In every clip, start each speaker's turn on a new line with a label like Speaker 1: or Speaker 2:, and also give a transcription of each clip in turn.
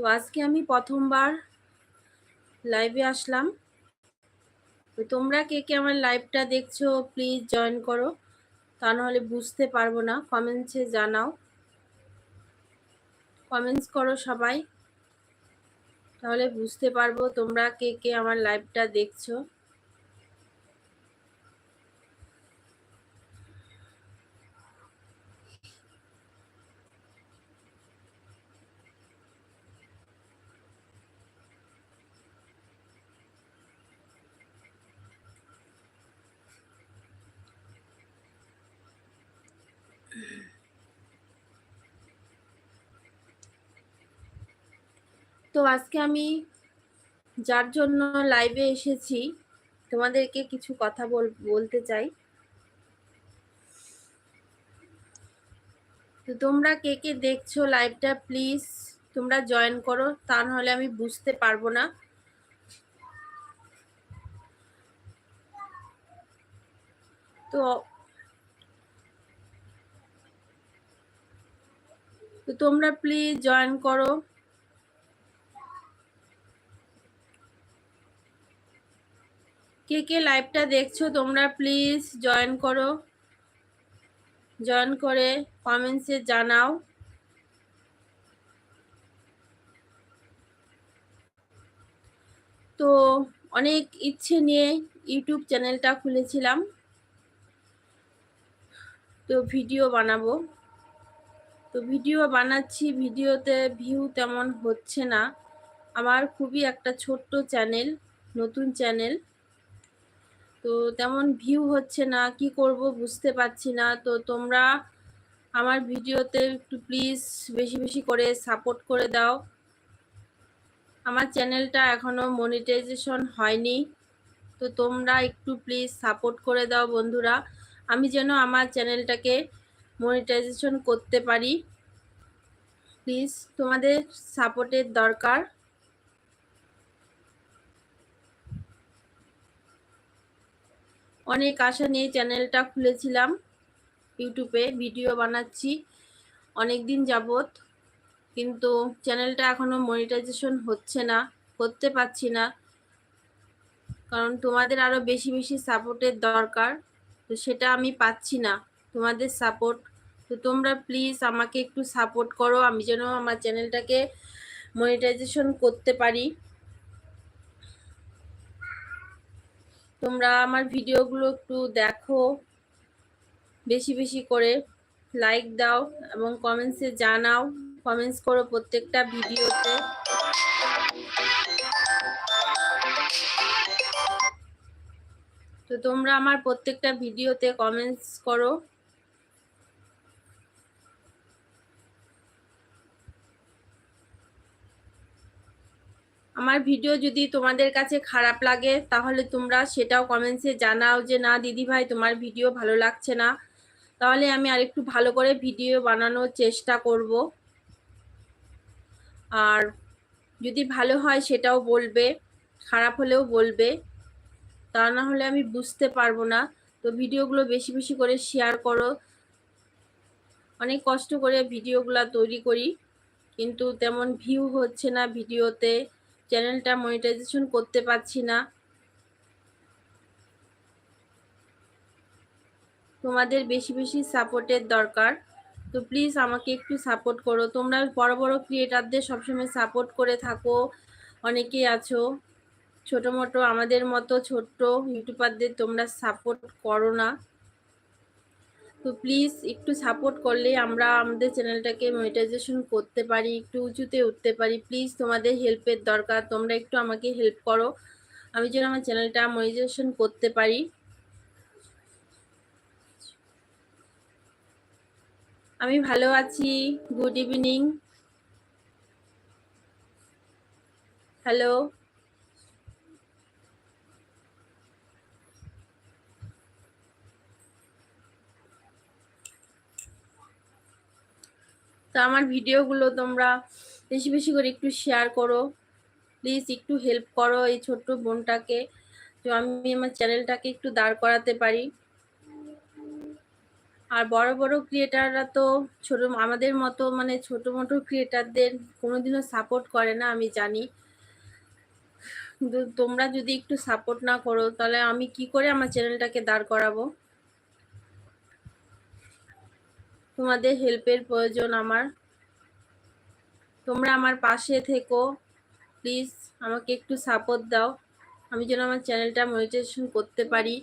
Speaker 1: তো আজকে আমি প্রথমবার লাইভে আসলাম। তো তোমরা কে কে আমার লাইভটা দেখছ প্লিজ জয়েন করো। তা নাহলে বুঝতে পারব না। কমেন্টসে জানাও। কমেন্টস করো সবাই। তাহলে বুঝতে পারব তোমরা কে কে আমার লাইভটা দেখছ। তো আজকে আমি যার জন্য লাইভে এসেছি, তোমাদেরকে কিছু কথা বলতে চাই। তো তোমরা কে কে দেখছ লাইভটা প্লিজ তোমরা জয়েন করো, তা নাহলে আমি বুঝতে পারব না। তো তো তোমরা প্লিজ জয়েন করো। কে কে লাইভটা দেখছ তোমরা প্লিজ জয়েন করো। জয়েন করে কমেন্টসে জানাও। তো অনেক ইচ্ছে নিয়ে ইউটিউব চ্যানেলটা খুলেছিলাম। তো ভিডিও বানাবো। তো ভিডিও বানাচ্ছি, ভিডিওতে ভিউ তেমন হচ্ছে না। আমার খুবই একটা ছোট্ট চ্যানেল নতুন চ্যানেল তো তেমন ভিউ হচ্ছে না, কি করব বুঝতে পারছি না। তো তোমরা আমার ভিডিওতে একটু প্লিজ বেশি বেশি করে সাপোর্ট করে দাও। আমার চ্যানেলটা এখনও মনিটাইজেশন হয়নি। তো তোমরা একটু প্লিজ সাপোর্ট করে দাও বন্ধুরা। আমি যেন আমার চ্যানেলটাকে মনিটাইজেশন করতে পারি। প্লিজ তোমাদের সাপোর্টের দরকার। অনেক আশা নিয়ে চ্যানেলটা খুলেছিলাম। ইউটিউবে ভিডিও বানাচ্ছি। অনেক দিন যাবত কিন্তু চ্যানেলটা এখনও মনিটাইজেশন হচ্ছে না, করতে পারছি না। কারণ তোমাদের আরও বেশি বেশি সাপোর্টের দরকার। তো সেটা আমি পাচ্ছি না, তোমাদের সাপোর্ট তো তোমরা প্লিজ আমাকে একটু সাপোর্ট করো। আমি যেন আমার চ্যানেলটাকে মনিটাইজেশন করতে পারি। তোমরা আমার ভিডিওগুলো একটু দেখো। বেশি বেশি করে লাইক দাও এবং কমেন্টসে জানাও। কমেন্টস করো প্রত্যেকটা ভিডিওতে। তো তোমরা আমার প্রত্যেকটা ভিডিওতে কমেন্টস করো। আমার ভিডিও যদি তোমাদের কাছে খারাপ লাগে, তাহলে তোমরা সেটাও কমেন্টসে জানাও যে, না, দিদি ভাই, তোমার ভিডিও ভালো লাগছে না। তাহলে আমি আরেকটু ভালো করে ভিডিও বানানোর চেষ্টা করব। আর যদি ভালো হয়, সেটাও বলবে, খারাপ হলেও বলবে। তা না হলে আমি বুঝতে পারব না। তো ভিডিওগুলো বেশি বেশি করে শেয়ার করো। অনেক কষ্ট করে ভিডিওগুলো তৈরি করি, কিন্তু তেমন ভিউ হচ্ছে না ভিডিওতে। চ্যানেলটা মনিটাইজেশন করতে পারছি না। তোমাদের বেশি বেশি সাপোর্টের দরকার। তো প্লিজ আমাকে একটু সাপোর্ট করো। তোমরা বড় বড় ক্রিয়েটারদের সবসময় সাপোর্ট করে থাকো। অনেকেই আছো। ছোট মোটো আমাদের মতো ছোট্ট ইউটিউবারদের তোমরা সাপোর্ট করো না। তো প্লিজ একটু সাপোর্ট করলে আমরা আমাদের চ্যানেলটাকে মনিটাইজেশন করতে পারি, একটু উঁচুতে উঠতে পারি। প্লিজ তোমাদের হেল্পের দরকার, তোমরা একটু আমাকে হেল্প করো। আমি যেন আমার চ্যানেলটা মনিটাইজেশন করতে পারি। আমি ভালো আছি। গুড ইভিনিং হ্যালো তো আমার ভিডিওগুলো তোমরা বেশি বেশি করে একটু শেয়ার করো। প্লিজ একটু হেল্প করো এই ছোট্ট বোনটাকে। তো আমি আমার চ্যানেলটাকে একটু দাঁড় করাতে পারি। আর বড় বড় ক্রিয়েটাররা তো ছোট, আমাদের মতো মানে ছোট, মোটো ক্রিয়েটারদের কোনোদিনও সাপোর্ট করে না, আমি জানি। তোমরা যদি একটু সাপোর্ট না করো, তাহলে আমি কি করে আমার চ্যানেলটাকে দাঁড় করাবো? তোমাদের হেল্পের প্রয়োজন আমার। তোমরা আমার পাশে থেকো, প্লিজ আমাকে একটু সাপোর্ট দাও। আমি যেন আমার চ্যানেলটা মনিটাইজেশন করতে পারি।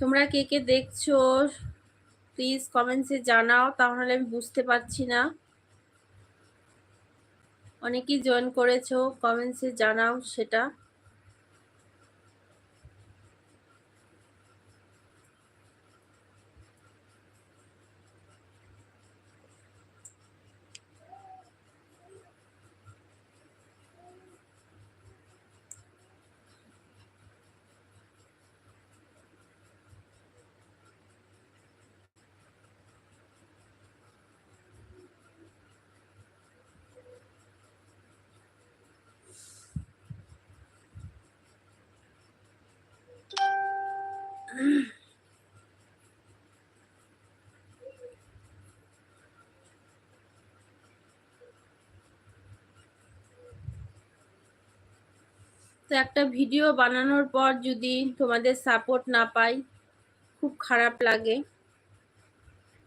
Speaker 1: তোমরা কে কে দেখছ প্লিজ কমেন্টসে জানাও, তাহলে আমি বুঝতে পারছি না। অনেকেই জয়েন করেছ কমেন্টসে জানাও সেটা। তো একটা ভিডিও বানানোর পর যদি তোমাদের সাপোর্ট না পাই, খুব খারাপ লাগে।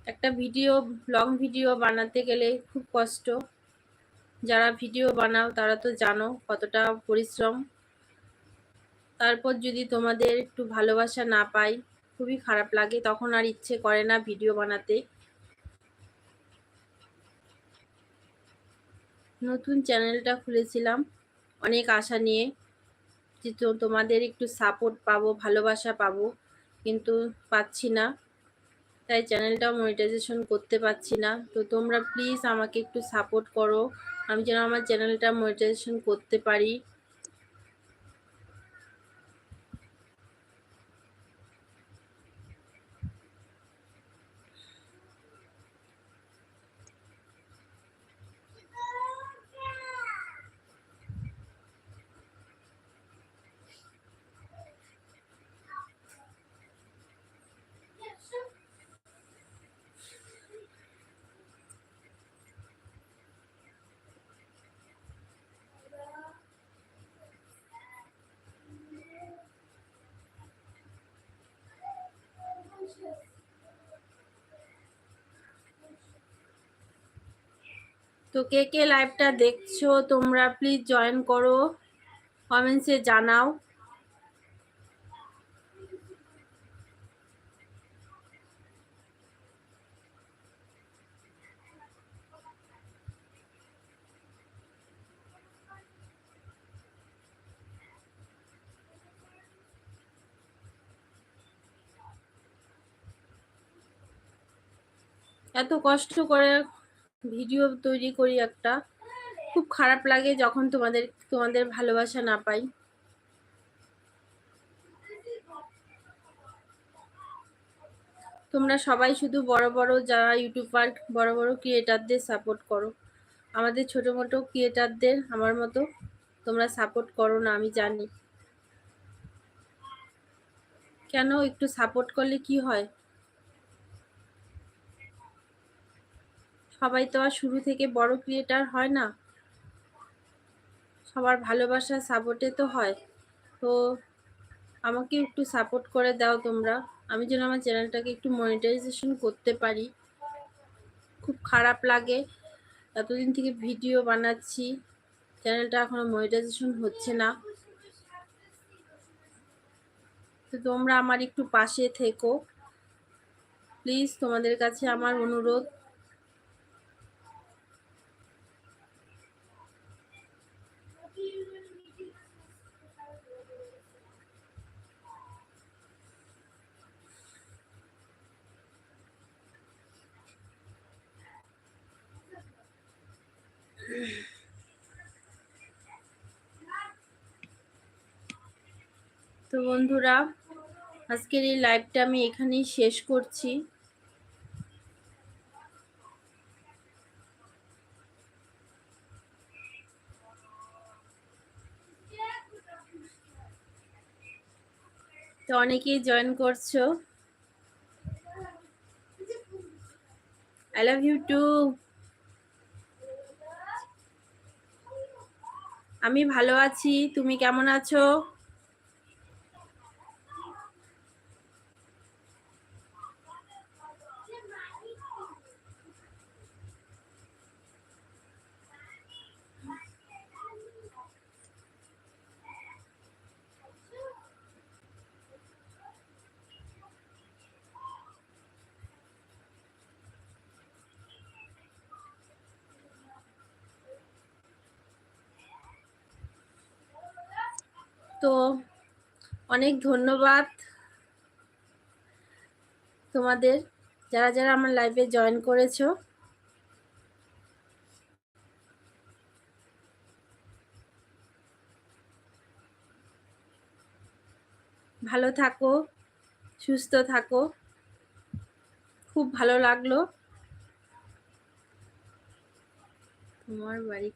Speaker 1: একটা ভিডিও লং ভিডিও বানাতে গেলে খুব কষ্ট। যারা ভিডিও বানাও, তারা তো জানো কতটা পরিশ্রম। তারপর যদি তোমাদের একটু ভালোবাসা না পাই, খুবই খারাপ লাগে, তখন আর ইচ্ছে করে না ভিডিও বানাতে। নতুন চ্যানেলটা খুলেছিলাম, অনেক আশা নিয়ে যে তোমাদের একটু সাপোর্ট পাবো, ভালোবাসা পাবো, কিন্তু পাচ্ছি না। তাই চ্যানেলটাও মনিটাইজেশন করতে পারছি না। তো তোমরা প্লিজ আমাকে একটু সাপোর্ট করো। আমি যেন আমার চ্যানেলটা মনিটাইজেশন করতে পারি। তো কে কে লাইভটা দেখছ তোমরা প্লিজ জয়েন করো কমেন্টসে জানাও। এত কষ্ট করে ভিডিও তৈরি করি একটা। খুব খারাপ লাগে যখন তোমাদের তোমাদের ভালোবাসা না পাই। তোমরা সবাই শুধু বড় বড় যারা ইউটিউবার, বড় বড় ক্রিয়েটারদের সাপোর্ট করো। আমাদের ছোট, মোটো ক্রিয়েটারদের আমার মতো তোমরা সাপোর্ট করো না, আমি জানি। কেন একটু সাপোর্ট করলে কি হয়? সবাই তো আর শুরু থেকে বড় ক্রিয়েটার হয় না। সবার ভালোবাসা সাপোর্টে তো হয়। তো আমাকে একটু সাপোর্ট করে দাও তোমরা। আমি যেন আমার চ্যানেলটাকে একটু মনিটাইজেশন করতে পারি। খুব খারাপ লাগে। এতদিন থেকে ভিডিও বানাচ্ছি। চ্যানেলটা এখনও মনিটাইজেশন হচ্ছে না। তো তোমরা আমার একটু পাশে থেকো। প্লিজ তোমাদের কাছে আমার অনুরোধ। তো বন্ধুরা, আজকের এই লাইভটা আমি এখানেই শেষ করছি। তো অনেকেই জয়েন করছ। আই লাভ ইউ টু আমি ভালো আছি, তুমি কেমন আছো? তো অনেক ধন্যবাদ তোমাদের, যারা যারা আমার লাইভে জয়েন করেছ। ভালো থাকো, সুস্থ থাকো। খুব ভালো লাগল। তোমার বাড়ি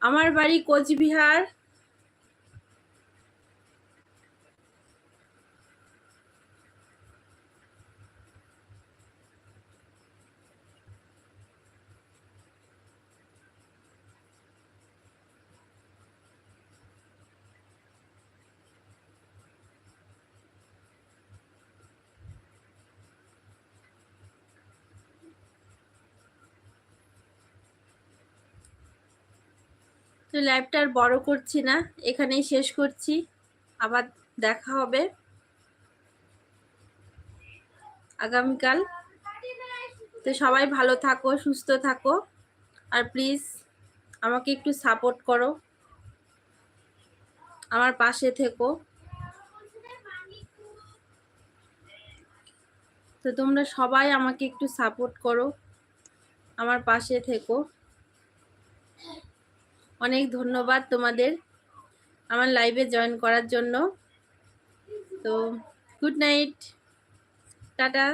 Speaker 1: আমার বাড়ি কোচবিহার। তো লাইভটা আর বড় করছি না, এখানেই শেষ করছি, আবার দেখা হবে। আগামীকাল। তো সবাই ভালো থাকো, সুস্থ থাকো, আর প্লিজ আমাকে একটু সাপোর্ট করো। আমার পাশে থেকো। তো তোমরা সবাই আমাকে একটু সাপোর্ট করো। আমার পাশে থেকো। অনেক ধন্যবাদ তোমাদের আমার লাইভে জয়েন করার জন্য। তো গুড নাইট টাটা।